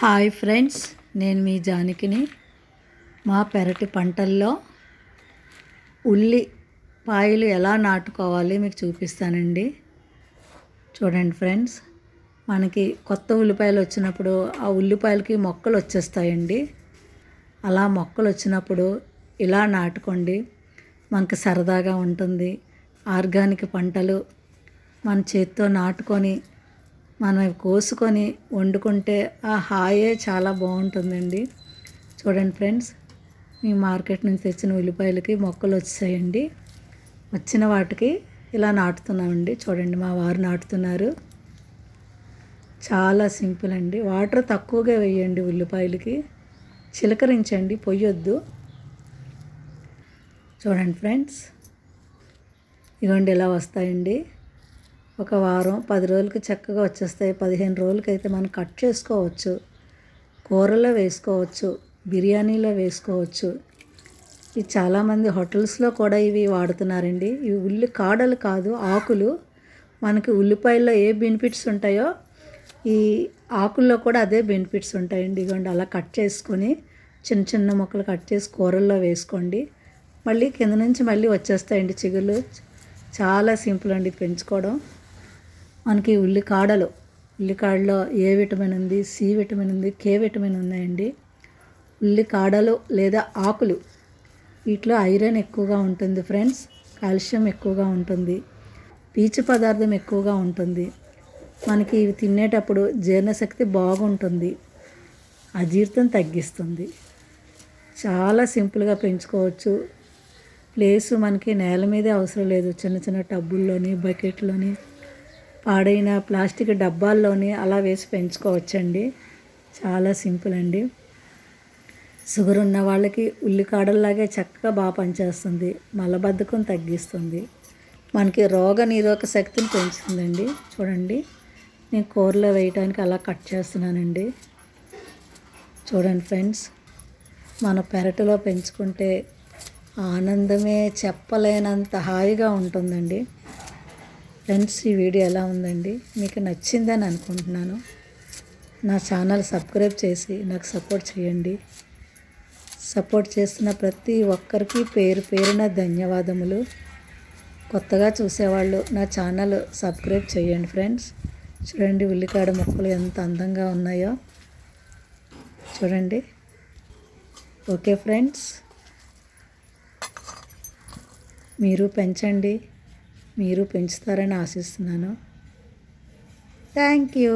Hi friends నేను మీ జానకిని. మా పెరటి పంటల్లో ఉల్లి పాయలు ఎలా నాటుకోవాలి మీకు చూపిస్తానండి. చూడండి ఫ్రెండ్స్ మనకి కొత్త ఉల్లిపాయలు వచ్చినప్పుడు ఆ ఉల్లిపాయలకి మొక్కలు వచ్చేస్తాయండి. అలా మొక్కలు వచ్చినప్పుడు ఇలా నాటుకోండి. మనకు సరదాగా ఉంటుంది. ఆర్గానిక్ పంటలు మన చేత్తో నాటుకొని మనం కోసుకొని వండుకుంటే ఆ హాయే చాలా బాగుంటుందండి. చూడండి ఫ్రెండ్స్ మీ మార్కెట్ నుంచి తెచ్చిన ఉల్లిపాయలకి మొక్కలు వచ్చాయండి వచ్చిన వాటికి ఇలా నాటుతున్నామండి. చూడండి మా వారు నాటుతున్నారు. చాలా సింపుల్ అండి. వాటర్ తక్కువగా వేయండి ఉల్లిపాయలకి. చిలకరించండి పొయ్యొద్దు. చూడండి ఫ్రెండ్స్ ఇదిగోండి ఇలా వస్తాయండి. ఒక వారం పది రోజులకి చక్కగా వచ్చేస్తాయి. పదిహేను రోజులకి అయితే మనం కట్ చేసుకోవచ్చు. కూరలో వేసుకోవచ్చు. బిర్యానీలో వేసుకోవచ్చు. ఇది చాలామంది హోటల్స్లో కూడా ఇవి వాడుతున్నారండి. ఇవి ఉల్లి కాడలు కాదు ఆకులు. మనకి ఉల్లిపాయల్లో ఏ బెనిఫిట్స్ ఉంటాయో ఈ ఆకుల్లో కూడా అదే బెనిఫిట్స్ ఉంటాయండి. ఇదిగోండి అలా కట్ చేసుకొని చిన్న చిన్న ముక్కలు కట్ చేసి కూరల్లో వేసుకోండి. మళ్ళీ కింద నుంచి మళ్ళీ వచ్చేస్తాయండి చిగులు చాలా సింపుల్ అండి పెంచుకోవడం. మనకి ఉల్లికాడలు ఉల్లికాడలో ఏ విటమిన్ ఉంది సి విటమిన్ ఉంది కే విటమిన్ ఉన్నాయండి. ఉల్లికాడలు లేదా ఆకులు. వీటిలో ఐరన్ ఎక్కువగా ఉంటుంది ఫ్రెండ్స్. కాల్షియం ఎక్కువగా ఉంటుంది. పీచు పదార్థం ఎక్కువగా ఉంటుంది. మనకి ఇవి తినేటప్పుడు జీర్ణశక్తి బాగుంటుంది. అజీర్తం తగ్గిస్తుంది. చాలా సింపుల్గా పెంచుకోవచ్చు. ప్లేసు మనకి నేల మీదే అవసరం లేదు. చిన్న చిన్న టబ్బుల్లోని బకెట్లోని. పాడైన ప్లాస్టిక్ డబ్బాల్లోని అలా వేసి పెంచుకోవచ్చండి. చాలా సింపుల్ అండి. షుగర్ ఉన్న వాళ్ళకి ఉల్లికాడల్లాగే చక్కగా బాగా పనిచేస్తుంది. మలబద్ధకం తగ్గిస్తుంది. మనకి రోగ నిరోధక శక్తిని పెంచుతుందండి. చూడండి. నేను కూరలో వేయడానికి అలా కట్ చేస్తున్నానండి. చూడండి ఫ్రెండ్స్. మన పెరటిలో పెంచుకుంటే ఆనందమే చెప్పలేనంత హాయిగా ఉంటుందండి. ఫ్రెండ్స్ ఈ వీడియో ఎలా ఉందండి? మీకు నచ్చిందని అనుకుంటున్నాను. నా ఛానల్ సబ్స్క్రైబ్ చేసి నాకు సపోర్ట్ చేయండి. సపోర్ట్ చేస్తున్న ప్రతి ఒక్కరికి పేరు పేరున ధన్యవాదములు. కొత్తగా చూసేవాళ్ళు నా ఛానల్ సబ్స్క్రైబ్ చేయండి ఫ్రెండ్స్. చూడండి ఉల్లికాడ మొక్కలు ఎంత అందంగా ఉన్నాయో. చూడండి. Okay friends. మీరు పెంచండి. మీరు పెంచుతారని ఆశిస్తున్నాను. Thank you.